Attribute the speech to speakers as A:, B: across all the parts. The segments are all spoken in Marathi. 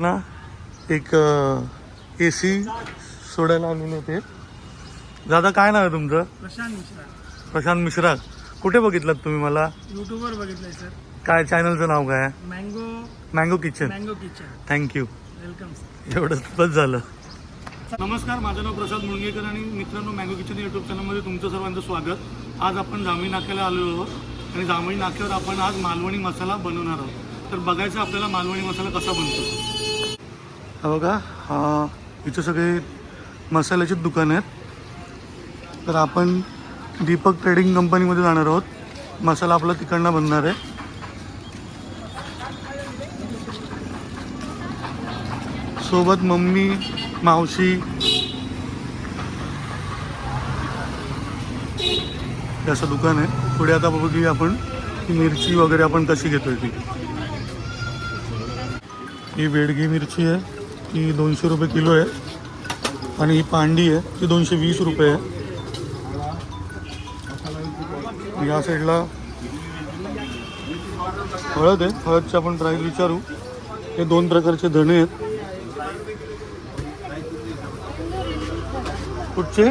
A: ना एक ए सी सोडायला आलेले ते दादा काय नाव आहे तुमचं?
B: प्रशांत मिश्रा.
A: प्रशांत मिश्रा. कुठे बघितलं तुम्ही मला?
B: यूट्यूबवर बघितलंय सर
A: काय चॅनलचं नाव काय?
B: Mango
A: mango kitchen
B: mango kitchen
A: thank you
B: welcome
A: एवढंच बस झालं. नमस्कार माझं नाव प्रसाद मुणगेकर आणि मित्रांनो मँगो किचन यूट्यूब चॅनलमध्ये तुमचं सर्वांचं स्वागत. आज आपण जांभळी नाक्याला आलेलो आहोत आणि जांभळी नाक्यावर आपण आज मालवणी मसाला बनवणार आहोत. तर बघायचं आपल्याला मालवणी मसाला कसा बनतो. हा बघा हा इथे सगळे मसाल्याचीच दुकान आहेत. तर आपण दीपक ट्रेडिंग कंपनीमध्ये जाणार आहोत. मसाला आपला तिकडनं बनणार आहे. सोबत मम्मी मावशी हे असं दुकान आहे. पुढे आता बघूया आपण ती मिरची वगैरे आपण कशी घेतोय ती. ही वेडगी मिरची आहे. ती दोनशे रुपये किलो आहे. आणि ही पांडी आहे ती दोनशे वीस रुपये आहे. या साईडला हळद आहे. हळदची आपण प्राईस विचारू. हे दोन प्रकारचे धणे आहेत. कुठचे?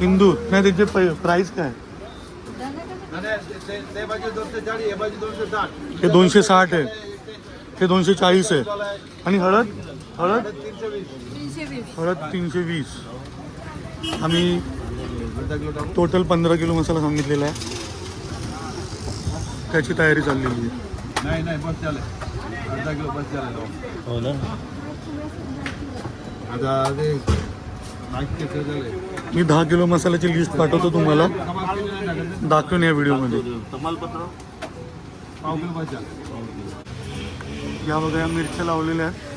A: हिंदू नाही त्याचे प्राईस काय हे दोनशे साठ आहे. हे दोनशे चाळीस आहे. आणि हळद? हळद? हळद तीनशे वीस. आम्ही टोटल पंधरा किलो मसाला सांगितलेला आहे. त्याची तयारी चाललेली आहे.
C: नाही नाही बस झालं. अर्धा किलो बस झालं.
A: हो ना.
C: आता ते
A: मी दहा किलो मसाल्याची लिस्ट पाठवतो तुम्हाला. दाखवून या व्हिडिओमध्ये. या बघा मिरच्या लावलेल्या आहेत.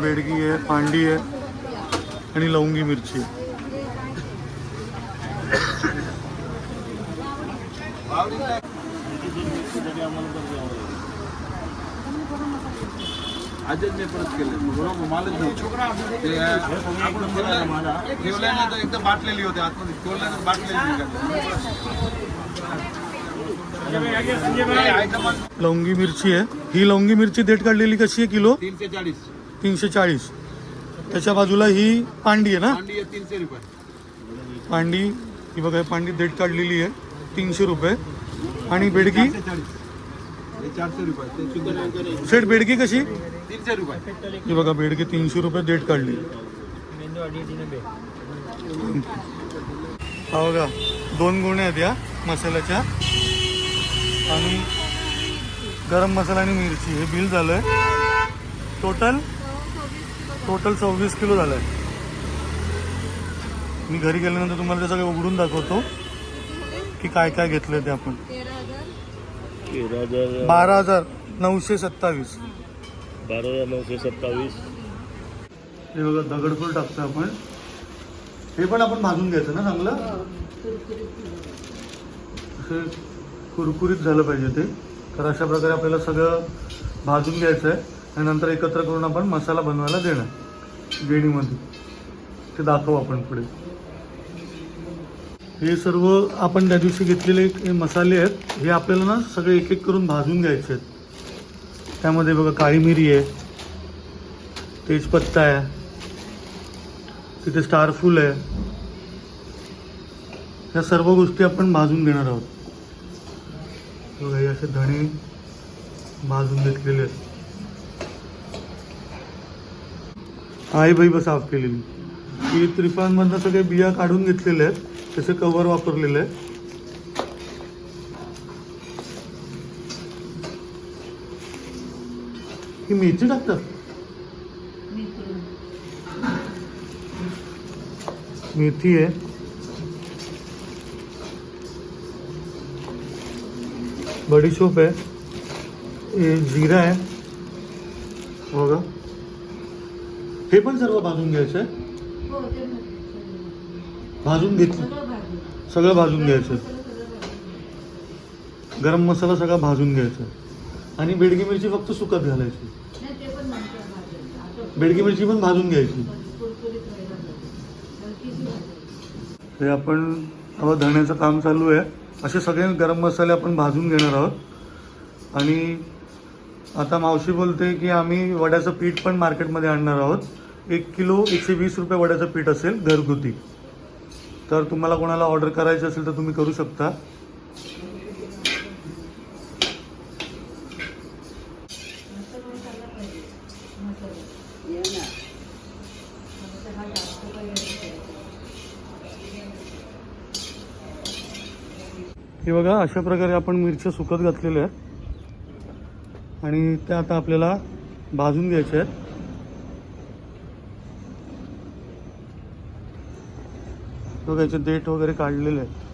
A: बेडगी आहे पांडी आहे आणि लवंगी मिरची. आहे.
C: आजच मी परत केले बरोबर मालच ते बाटलेली होती आतमध्ये. बाटलेली
A: लवंगी मिरची आहे. ही लवंगी मिरची देठ काढलेली कशी आहे किलो?
C: तीनशे चाळीस.
A: तीनशे चाळीस. त्याच्या बाजूला ही पांडी आहे ना?
C: तीनशे रुपये.
A: पांडी ही बघा पांडी देठ काढलेली आहे. तीनशे रुपये. आणि बेडगी?
C: हे शुद्ध
A: सेट बेडगी कशी?
C: तीनशे रुपये.
A: ही बघा बेडगी तीनशे रुपये देठ काढली. हा बघा दोन गुण्या आहेत या मसाल्याच्या. आणि गरम मसाला आणि मिरची. हे बिल झालंय. टोटल टोटल सव्वीस किलो झालंय. मी घरी गेल्यानंतर तुम्हाला ते सगळे उघडून दाखवतो. की काय काय घेतलंय ते आपण.
D: तेरा हजार.
A: बारा हजार नऊशे सत्तावीस.
D: बारा हजार नऊशे सत्तावीस.
A: हे बघा दगडफूल टाकतो आपण. हे पण आपण भाजून घ्यायचं ना चांगलं? असं कुरकुरीत झालं पाहिजे ते. तर अशा प्रकारे आपल्याला सगळं भाजून घ्यायचं आहे आणि नंतर एकत्र करून आपण मसाला बनवायला देणार गेणीमध्ये ते दाखवू आपण पुढे. हे सर्व आपण त्या दिवशी घेतलेले हे मसाले आहेत. हे आपल्याला ना सगळे एक एक करून भाजून घ्यायचे आहेत. त्यामध्ये बघा काळी मिरी आहे. तेजपत्ता आहे. तिथे स्टारफूल आहे. ह्या सर्व गोष्टी आपण भाजून घेणार आहोत. बघा हे असे धणे भाजून घेतलेले आहेत. आई बाई बस साफ केलेली ही त्रिफळांमधनं सगळे बिया काढून घेतलेल्या आहेत. त्याचे कवर वापरलेले आहे. ही मेथी टाकतात? मेथी आहे. बडीशोप आहे हे। जिरा आहे बघा हे पण सर्व भाजून घ्यायचं आहे भाजून. घेतलं सगळं भाजून घ्यायचं गरम मसाला सगळा भाजून घ्यायचा आणि बेडगी मिरची फक्त सुकत घालायची. बेडगी मिरची पण भाजून घ्यायची. हे आपण आता धण्याचं काम चालू आहे. असे सगळे गरम मसाले आपण भाजून घेणार आहोत. आणि आता मावशी बोलते की आम्ही वड्याचं पीठ पण मार्केटमध्ये आणणार आहोत. एक किलो एकशे वीस रुपये वड्याचं पीठ असेल घरगुती. तर तुम्हाला कोणाला ऑर्डर करायची असेल तर तुम्ही करू शकता. हे बघा अशा प्रकारे आपण मिरच्या सुकत घातलेल्या आहेत. आणि त्या आता आपल्याला भाजून घ्यायच्या आहेत. बघा याचे देठ वगैरे काढलेले आहेत.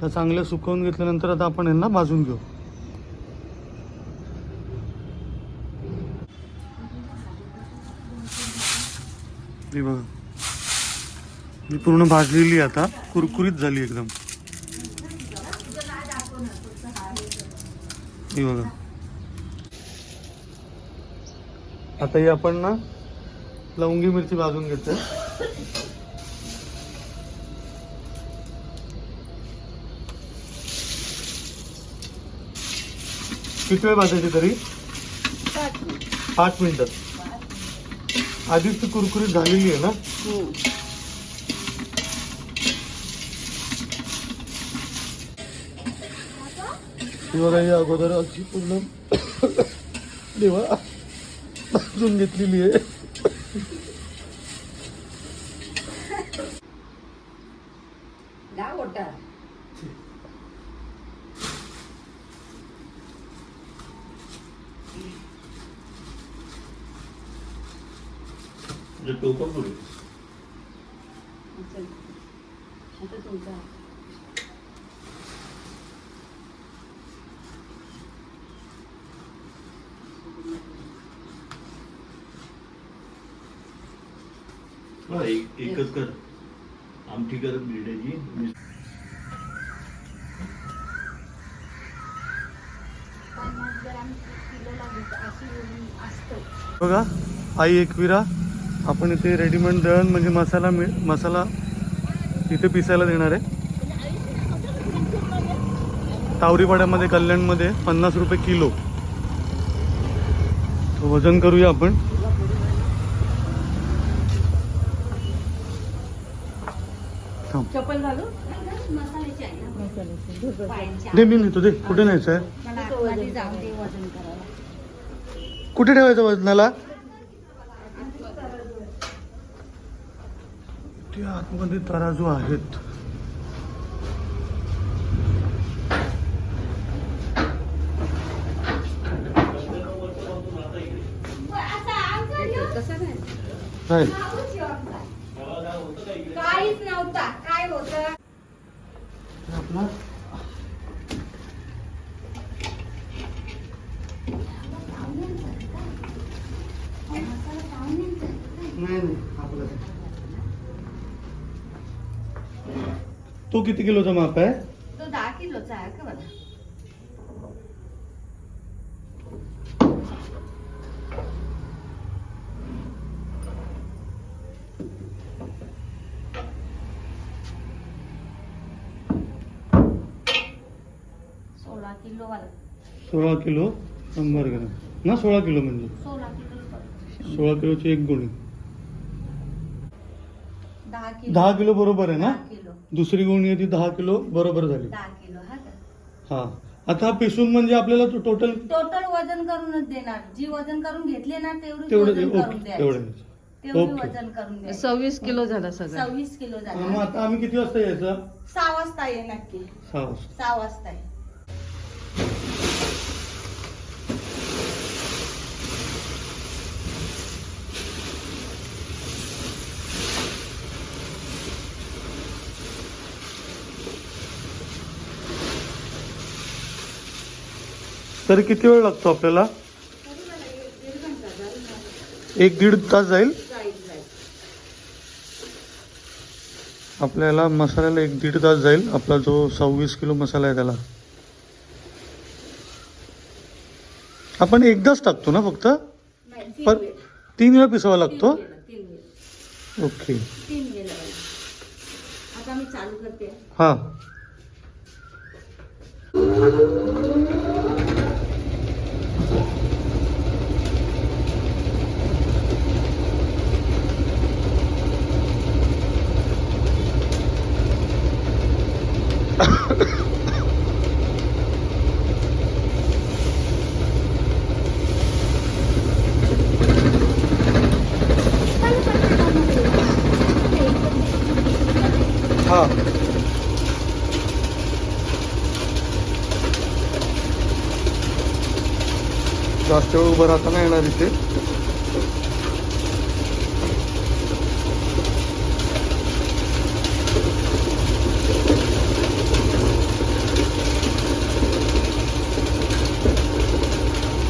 A: त्या चांगल्या सुकवून घेतल्यानंतर आता आपण यांना भाजून घेऊ. हे बघा. ही पूर्ण भाजलेली आता. कुरकुरीत झाली एकदम. हे बघा. आता ही आपण ना लवंगी मिरची भाजून घेतोय. किती वेळ भाजायची तरी? पाच मिनिटं. आधीच ती कुरकुरीत झालेली आहे ना? ही. अगोदर अशी पूर्ण देवा भाजून घेतलेली आहे.
D: म्हणजे टोपा पुढे हा, एक- एकच कर. आमटी करत भिड्याची
A: बघा आई एकविरा. आपण इथे रेडीमेड दळण म्हणजे मसाला मिळ मसाला इथे पिसायला देणार आहे. तावरीपाड्यामध्ये कल्याणमध्ये पन्नास रुपये किलो. वजन करूया आपण. दे मी नेतो दे. कुठे न्यायचं आहे? कुठे ठेवायचं वजनाला? ते आतमध्ये तराजू आहेत.
E: काहीच नव्हता. काय होत?
A: आपला नाही नाही आपलं तो किती किलोचा माप आहे?
E: तो दहा किलोचा आहे का बघा. सोळा किलो वाला.
A: सोळा किलो शंभर ग्रॅम. ना सोळा किलो म्हणजे?
E: सोळा किलो
A: सोळा किलोची एक गोणी.
E: दहा किलो.
A: दहा किलो बरोबर आहे ना? दुसरी गोणी आहे ती दहा किलो बरोबर झाली.
E: दहा किलो हा का?
A: हा. आता पिसून म्हणजे आपल्याला टोटल
E: टोटल वजन करूनच देणार. जी वजन करून घेतले ना तेवढी
A: तेवढं
E: वजन करून
A: ओके.
E: द्यायचं.
A: तेवढं
E: तेवढी
A: ओके.
E: वजन करून द्यायचं.
F: सव्वीस किलो झाला सगळं.
E: सव्वीस किलो
A: मग
E: झाला
A: आता आम्ही किती वाजता यायचं?
E: सहा वाजता ये नक्की.
A: सहा वाजता.
E: सहा वाजता ये.
A: तरी किती वेळ लागतो आपल्याला? एक दीड तास जाईल? आपल्याला मसाल्याला एक दीड तास जाईल. आपला जो सव्वीस किलो मसाला आहे त्याला. आपण एकदाच टाकतो ना फक्त? पर. तीन वेळा. पिसावा लागतो. ओके. हां. जास्त वेळ उभं राहता नाही येणार इथे.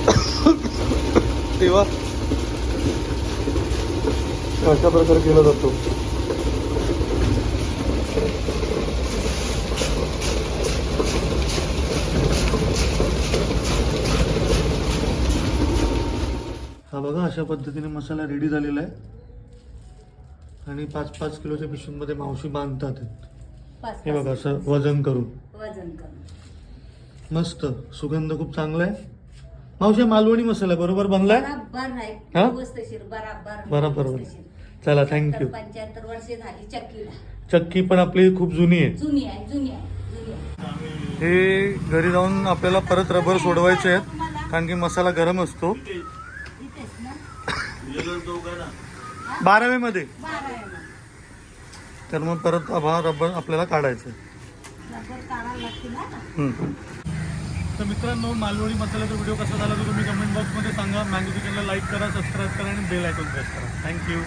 A: तेव्हा अशा प्रकारे केला जातो हा बघा अशा पद्धतीने मसाला रेडी झालेला आहे. आणि पाच पाच किलोच्या पिशवीमध्ये मावशी बांधतात. हे बघा असं वजन करून.
E: वजन करून.
A: मस्त. सुगंध खूप चांगला आहे. मावशी हा मालवणी मसाला बरोबर बनलाय?
E: बराबर
A: हा?
E: आहे व्यवस्थिशीर बराबर
A: बराबर.
E: व्यवस्थिशीर.
A: चला
E: तर
A: थँक्यू
E: पंच्याहत्तर वर्षे झाली चक्कीला.
A: चक्की पण आपली खूप जुनी आहे.
E: जुनी आहे जुनी आहे जुनी आहे.
A: हे घरी जाऊन आपल्याला परत रबर सोडवायचे आहेत. कारण की मसाला गरम असतो. बारावे मध्ये तर मग परत हा रबर आपल्याला काढायचं. तर मित्रांनो मालवणी मसाल्याचा व्हिडिओ कसा झाला तो तुम्ही कमेंट बॉक्समध्ये सांगा. मँगो किचनला लाईक करा सबस्क्राईब करा आणि बेल आयकॉन प्रेस करा. Thank you